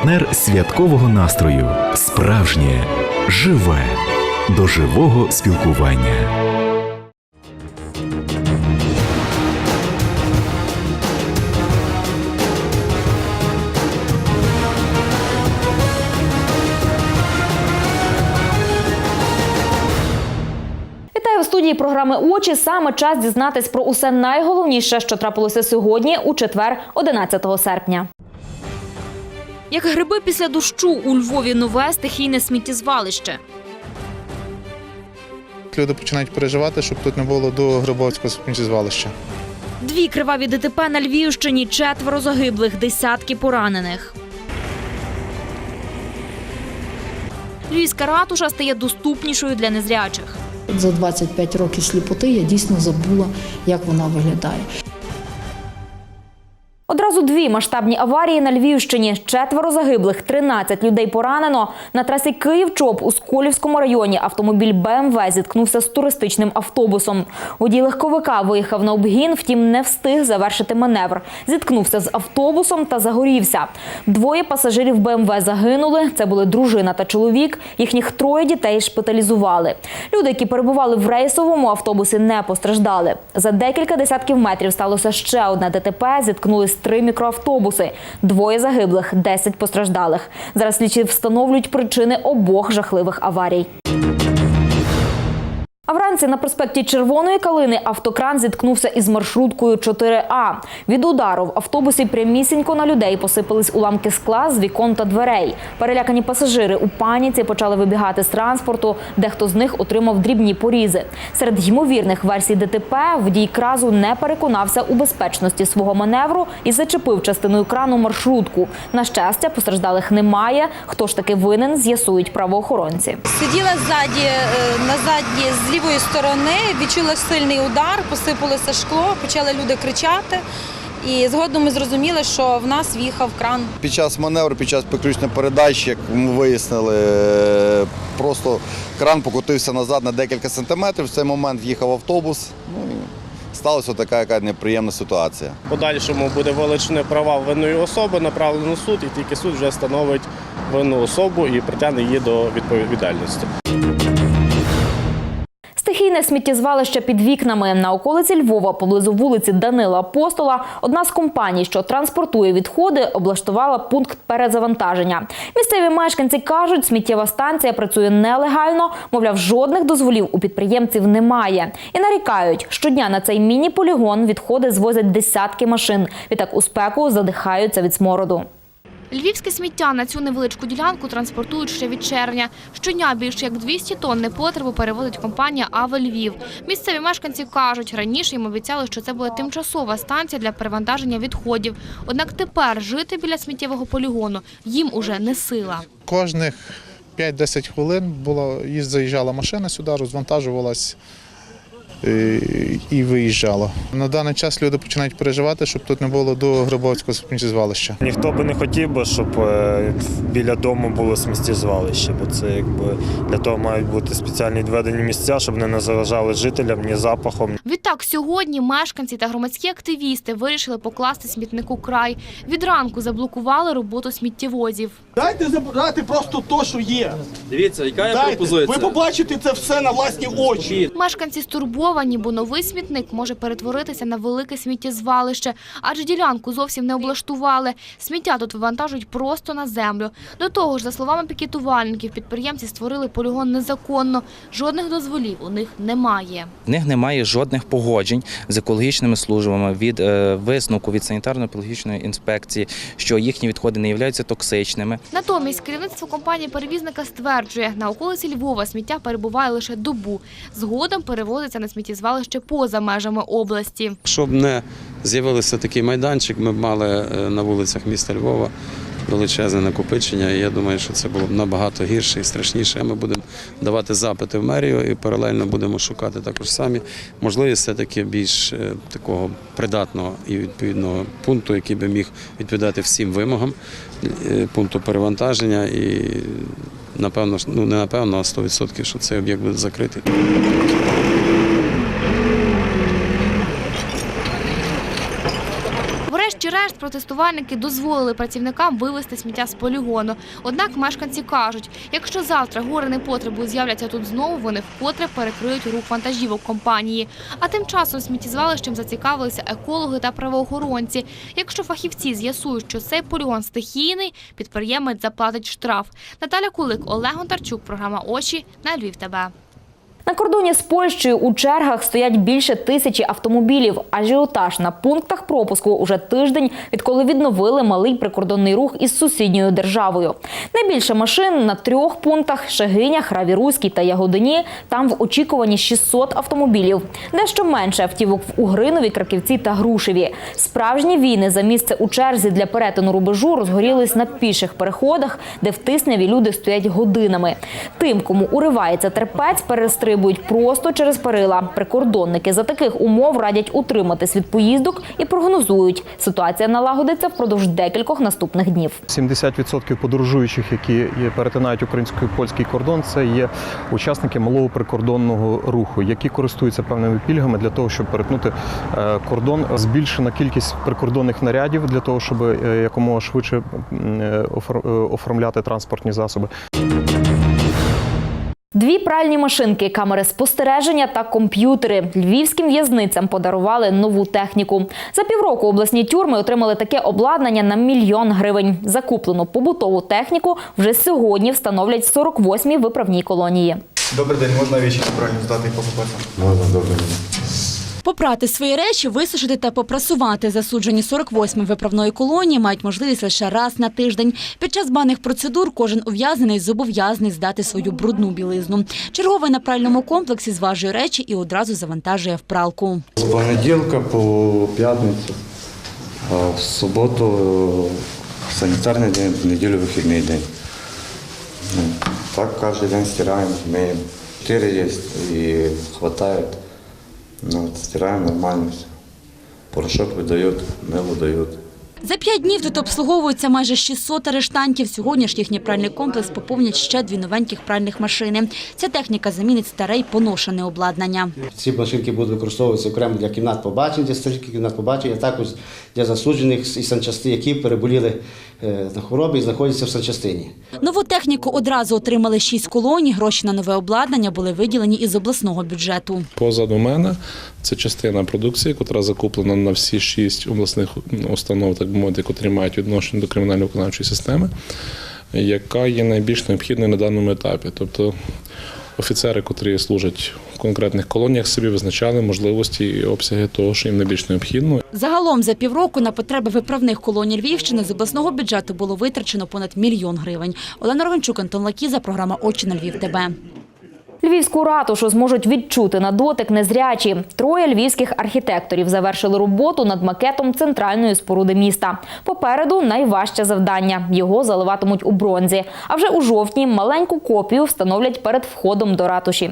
партнер святкового настрою, справжнє, живе, до живого спілкування. Вітаю в студії програми Очі. Саме час дізнатись про усе найголовніше, що трапилося сьогодні, у четвер, 11 серпня. Як гриби після дощу у Львові нове стихійне сміттєзвалище. Люди починають переживати, щоб тут не було до Грибовського сміттєзвалища. Дві криваві ДТП на Львівщині, четверо загиблих, десятки поранених. Львівська ратуша стає доступнішою для незрячих. За 25 років сліпоти я дійсно забула, як вона виглядає. Одразу дві масштабні аварії на Львівщині. Четверо загиблих, 13 людей поранено. На трасі Київ-Чоп у Сколівському районі автомобіль БМВ зіткнувся з туристичним автобусом. Водій легковика виїхав на обгін, втім не встиг завершити маневр. Зіткнувся з автобусом та загорівся. Двоє пасажирів БМВ загинули. Це були дружина та чоловік. Їхніх троє дітей шпиталізували. Люди, які перебували в рейсовому автобусі, не постраждали. За декілька десятків метрів сталося ще одне ДТП. Зіткнулись три мікроавтобуси. Двоє загиблих, 10 постраждалих. Зараз слідчі встановлюють причини обох жахливих аварій. Вранці на проспекті Червоної калини автокран зіткнувся із маршруткою 4А. Від удару в автобусі прямісінько на людей посипались уламки скла з вікон та дверей. Перелякані пасажири у паніці почали вибігати з транспорту. Дехто з них отримав дрібні порізи. Серед ймовірних версій ДТП водій кразу не переконався у безпечності свого маневру і зачепив частиною крану маршрутку. На щастя, постраждалих немає. Хто ж таки винен, з'ясують правоохоронці. Сиділа ззаді, е, на задній з лівої сторони, відчула сильний удар, посипалося шкло, почали люди кричати. І згодом ми зрозуміли, що в нас в'їхав кран. Під час маневру, під час підключення передач, як ми вияснили, е, просто кран покотився назад на декілька сантиметрів. В цей момент в'їхав автобус. Ну і сталася така яка неприємна ситуація. В подальшому буде вилучені права винної особи, направлено в суд, і тільки суд вже встановить винну особу і притягне її до відповідальності. Стихійне сміттєзвалище під вікнами на околиці Львова поблизу вулиці Данила Апостола. Одна з компаній, що транспортує відходи, облаштувала пункт перезавантаження. Місцеві мешканці кажуть, сміттєва станція працює нелегально, мовляв, жодних дозволів у підприємців немає. І нарікають, щодня на цей міні-полігон відходи звозять десятки машин. Відтак у спеку задихаються від смороду. Львівське сміття на цю невеличку ділянку транспортують ще від червня. Щодня більше як 200 тонн непотребу перевозить компанія «Аве Львів». Місцеві мешканці кажуть, раніше їм обіцяли, що це буде тимчасова станція для перевантаження відходів. Однак тепер жити біля сміттєвого полігону їм уже не сила. Кожних 5-10 хвилин була, заїжджала машина сюди, розвантажувалась і виїжджала. На даний час люди починають переживати, щоб тут не було до Грибовського сміттєзвалища. Ніхто би не хотів би, щоб е, біля дому було сміттєзвалище, бо це якби для того мають бути спеціальні відведені місця, щоб не не заважали жителям ні запахом, Відтак сьогодні мешканці та громадські активісти вирішили покласти смітнику край. Від ранку заблокували роботу сміттєвозів. Дайте забрати просто то, що є. Дивіться, яка є Дайте. пропозиція? Ви побачите це все на власні очі. Мешканці стурбовані, бо новий смітник може перетворитися на велике сміттєзвалище, адже ділянку зовсім не облаштували. Сміття тут вивантажують просто на землю. До того ж, за словами пікетувальників, підприємці створили полігон незаконно. Жодних дозволів у них немає. В них немає жодних погоджень з екологічними службами від е, висновку від санітарно-екологічної інспекції, що їхні відходи не являються токсичними. Натомість керівництво компанії перевізника стверджує, на околиці Львова сміття перебуває лише добу. Згодом перевозиться на сміттєзвалище поза межами області. Щоб не з'явився такий майданчик, ми б мали е, на вулицях міста Львова величезне накопичення. І я думаю, що це було б набагато гірше і страшніше. Ми будемо давати запити в мерію і паралельно будемо шукати також самі можливість все-таки більш е, такого придатного і відповідного пункту, який би міг відповідати всім вимогам е, пункту перевантаження і. Напевно, ну не напевно, а 100%, що цей об'єкт буде закритий. Протестувальники дозволили працівникам вивезти сміття з полігону. Однак мешканці кажуть, якщо завтра гори непотребу з'являться тут знову, вони вкотре перекриють рух вантажівок компанії. А тим часом сміттєзвалищем зацікавилися екологи та правоохоронці. Якщо фахівці з'ясують, що цей полігон стихійний, підприємець заплатить штраф. Наталя Кулик, Олег Гонтарчук, програма Очі на Львів. ТБ. На кордоні з Польщею у чергах стоять більше тисячі автомобілів. Ажіотаж на пунктах пропуску уже тиждень, відколи відновили малий прикордонний рух із сусідньою державою. Найбільше машин на трьох пунктах Шегинях, Равіруській та Ягодині. Там в очікуванні 600 автомобілів. Дещо менше автівок в Угринові, Краківці та Грушеві. Справжні війни за місце у черзі для перетину рубежу розгорілись на піших переходах, де в тисняві люди стоять годинами. Тим, кому уривається терпець, перестрибують просто через перила. Прикордонники за таких умов радять утриматись від поїздок і прогнозують, ситуація налагодиться впродовж декількох наступних днів. 70% подорожуючих, які перетинають українсько-польський кордон, це є учасники малого прикордонного руху, які користуються певними пільгами для того, щоб перетнути е, кордон. Збільшена кількість прикордонних нарядів для того, щоб е, якомога швидше е, оформляти транспортні засоби. Дві пральні машинки, камери спостереження та комп'ютери львівським в'язницям подарували нову техніку. За півроку обласні тюрми отримали таке обладнання на мільйон гривень. Закуплену побутову техніку вже сьогодні встановлять в 48-й виправній колонії. Добрий день, можна вічі правильно здати і покупати? Можна добре. Попрати свої речі, висушити та попрасувати. Засуджені 48-ї виправної колонії мають можливість лише раз на тиждень. Під час банних процедур кожен ув'язнений зобов'язаний здати свою брудну білизну. Черговий на пральному комплексі зважує речі і одразу завантажує в пралку. З понеділка по п'ятницю, а в суботу е, санітарний день, в неділю вихідний день. Ну, Так кожен день стираємо, миємо. Чотири є і вистачає. Ну, вот, стираем нормально все. Порошок выдает, мило дають. За п'ять днів тут обслуговуються майже 600 арештантів. Сьогодні ж їхній пральний комплекс поповнять ще дві новеньких пральних машини. Ця техніка замінить старе й поношене обладнання. Ці машинки будуть використовуватися окремо для кімнат побачень, для старих кімнат побачень, а також для засуджених і санчасти, які переболіли е, на хворобі і знаходяться в санчастині. Нову техніку одразу отримали шість колоній. Гроші на нове обладнання були виділені із обласного бюджету. Позаду мене це частина продукції, яка закуплена на всі шість обласних установ, так би мовити, котрі мають відношення до кримінально-виконавчої системи, яка є найбільш необхідною на даному етапі. Тобто офіцери, котрі служать в конкретних колоніях, собі визначали можливості і обсяги того, що їм найбільш необхідно. Загалом за півроку на потреби виправних колоній Львівщини з обласного бюджету було витрачено понад мільйон гривень. Олена Ровенчук, Антон Лакіза, програма «Очі на Львів. ТБ». Львівську ратушу зможуть відчути на дотик незрячі. Троє львівських архітекторів завершили роботу над макетом центральної споруди міста. Попереду найважче завдання його заливатимуть у бронзі. А вже у жовтні маленьку копію встановлять перед входом до ратуші.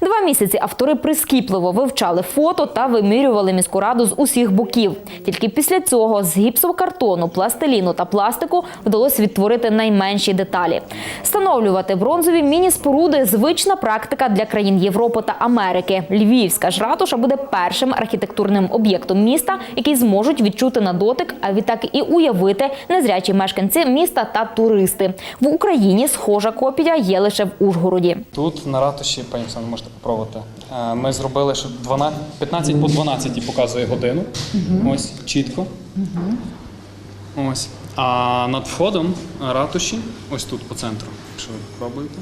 Два місяці автори прискіпливо вивчали фото та вимірювали міську раду з усіх боків. Тільки після цього з гіпсокартону, пластиліну та пластику вдалося відтворити найменші деталі. Встановлювати бронзові міні-споруди звична практика для країн Європи та Америки. Львівська ж ратуша буде першим архітектурним об'єктом міста, який зможуть відчути на дотик, а відтак і уявити незрячі мешканці міста та туристи. В Україні схожа копія є лише в Ужгороді. Тут на ратуші, пані Оксано, можете попробувати. Е, Ми зробили, що 12, 15 по 12 показує годину. Ось чітко. Ось. А над входом ратуші, ось тут по центру, якщо ви пробуєте.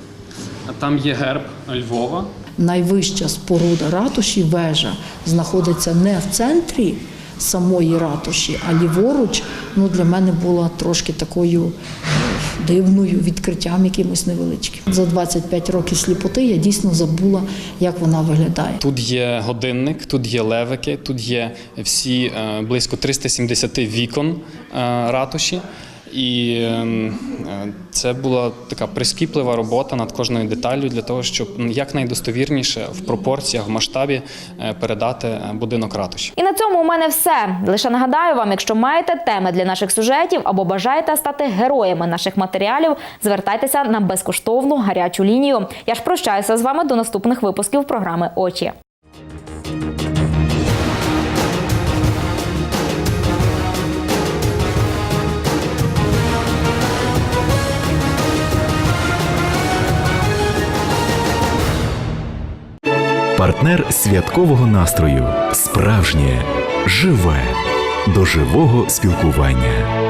А Там є герб Львова. Найвища споруда ратуші, вежа, знаходиться не в центрі самої ратуші, а ліворуч. Ну, для мене була трошки такою е, дивною відкриттям якимось невеличким. За 25 років сліпоти я дійсно забула, як вона виглядає. Тут є годинник, тут є левики, тут є всі е, близько 370 вікон е, ратуші. І ем, е, це була така прискіплива робота над кожною деталлю для того, щоб якнайдостовірніше в пропорціях, в масштабі е, передати е, будинок ратуші. І на цьому у мене все. Лише нагадаю вам, якщо маєте теми для наших сюжетів або бажаєте стати героями наших матеріалів, звертайтеся на безкоштовну гарячу лінію. Я ж прощаюся з вами до наступних випусків програми Очі. Партнер святкового настрою, справжнє, живе, до живого спілкування.